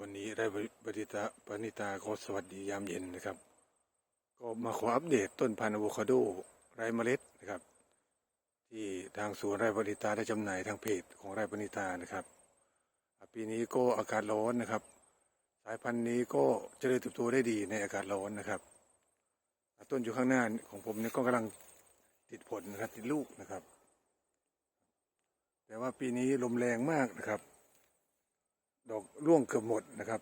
วันนี้ได้บริตาปณิตาก็สวัสดียามเย็นนะครับ ก็มาขออัปเดตต้นพันธุ์อะโวคาโดไร้เมล็ดนะครับ ที่ทางสวนไร่ปณิตาได้จำหน่ายทางเพจของไร่ปณิตานะครับ ปีนี้ก็อากาศร้อนนะครับ สายพันธุ์นี้ก็เจริญเติบโตได้ดีในอากาศร้อนนะครับ ต้นอยู่ข้างหน้าของผมเนี่ยก็กำลังติดผลนะครับติดลูกนะครับ แต่ว่าปีนี้ลมแรงมากนะครับ ดอกร่วงเกือบหมดนะครับ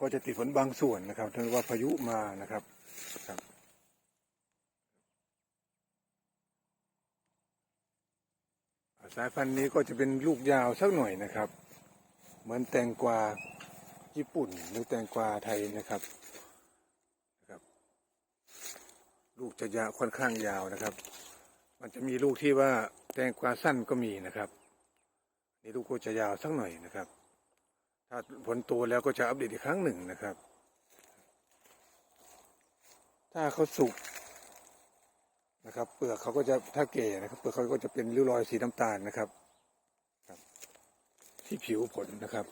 ก็จะติดฝนบางส่วนนะครับถ้าว่าพายุมานะครับครับสายพันธุ์นี้ก็จะเป็นลูกยาวสักหน่อยนะครับ เหมือนแตงกวาญี่ปุ่นหรือแตงกวาไทยนะครับนะครับ ลูกจะยาวค่อนข้างยาวนะครับ มันจะมีลูกที่ว่าแตงกวาสั้นก็มีนะครับ นี่ลูกก็จะยาวสักหน่อยนะครับ ถ้าผลโตแล้วก็จะอัปเดตอีกครั้งหนึ่งนะครับ ถ้าเขาสุกนะครับ เปลือกเขาก็จะถ้าแก่นะครับเปลือกเขาก็จะเป็นริ้วรอยสีน้ำตาลนะครับครับ ที่ผิวผลนะครับ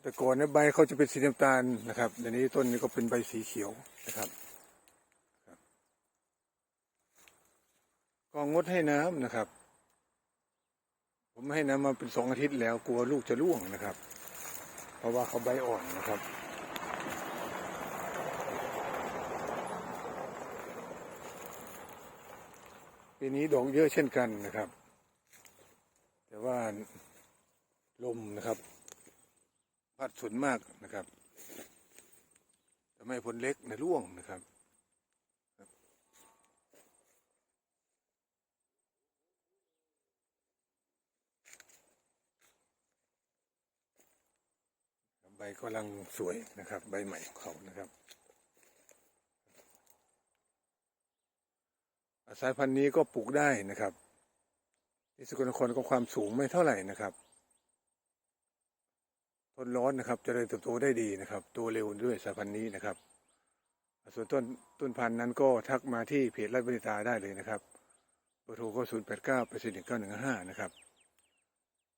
แต่ก่อนเนี่ยใบเขาจะเป็นสีน้ำตาลนะครับเดี๋ยวนี้ต้นนี้ก็เป็นใบสีเขียวนะครับ ก็งดให้น้ำนะครับ ผมให้น้ำมาเป็นสองอาทิตย์แล้วกลัวลูกจะร่วงนะครับ เพราะว่าเขาใบอ่อนนะครับปีนี้ดอกเยอะเช่นกันนะครับ แต่ว่าลมนะครับ พัดสุนมากนะครับทำให้ผลเล็กในร่วงนะครับ ใบกำลังสวยนะครับ ใบใหม่ของเขานะครับอาสายพันธุ์นี้ก็ปลูกได้นะครับ ที่สกลนครก็ความสูงไม่เท่าไหร่นะครับ ทนร้อนนะครับเจริญเติบโตได้ดีนะครับโตเร็วด้วยสายพันธุ์นี้นะครับ ส่วนต้นต้นพันธุ์นั้นก็ทักมาที่เพจไร่บริตาได้เลยนะครับเบอร์โทรก็ศูนย์แปดเก้าแปดสี่หนึ่งเก้าหนึ่งห้านะครับ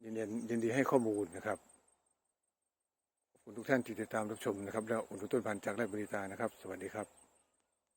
ยินดียินดีให้ข้อมูลนะครับ คุณทุกท่านที่ติดตามรับชมนะครับ แล้วอุดหนุนต้นพันธุ์จากไร่บริตานะครับ สวัสดีครับ